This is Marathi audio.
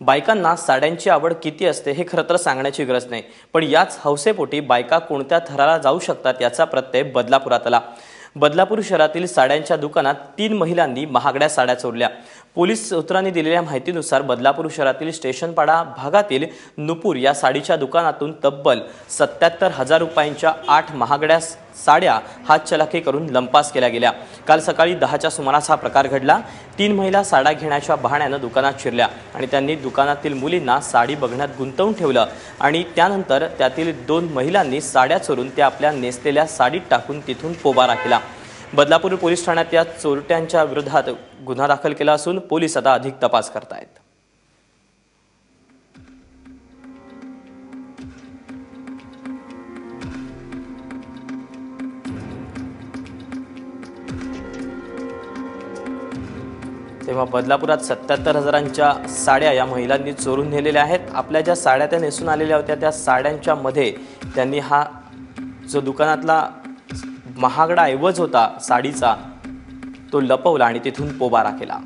बायकांना साड्यांची आवड किती असते हे खरं तर सांगण्याची गरज नाही. पण याच हौसेपोटी बायका कोणत्या थराला जाऊ शकतात याचा प्रत्यय बदलापुरात आला बदलापूर शहरातील साड्यांच्या दुकानात तीन महिलांनी महागड्या साड्या चोरल्या. पोलीस सूत्रांनी दिलेल्या माहितीनुसार बदलापूर शहरातील स्टेशनपाडा भागातील नुपूर या साडीच्या दुकानातून तब्बल सत्याहत्तर हजार रुपयांच्या आठ महागड्या साड्या हातचलाखी करून लंपास केल्या गेल्या. काल सकाळी दहाच्या सुमारास हा प्रकार घडला. तीन महिला साड्या घेण्याच्या बहाण्यानं दुकानात शिरल्या आणि त्यांनी दुकानातील मुलींना साडी बघण्यात गुंतवून ठेवलं आणि त्यानंतर त्यातील दोन महिलांनी साड्या चोरून त्या आपल्या नेसलेल्या साडीत टाकून तिथून पोबारा केला. बदलापूर पोलीस ठाण्यात या चोरट्यांच्या विरोधात गुन्हा दाखल केला असून पोलीस आता अधिक तपास करतायत. तेव्हा बदलापुरात सत्याहत्तर हजारांच्या साड्या या महिलांनी चोरून नेलेल्या आहेत. आपल्या ज्या साड्या त्या नेसून आलेल्या होत्या त्या साड्यांच्या मध्ये त्यांनी हा जो दुकानातला महागडा ऐवज होता साडीचा तो लपवला आणि तिथून पोबारा केला.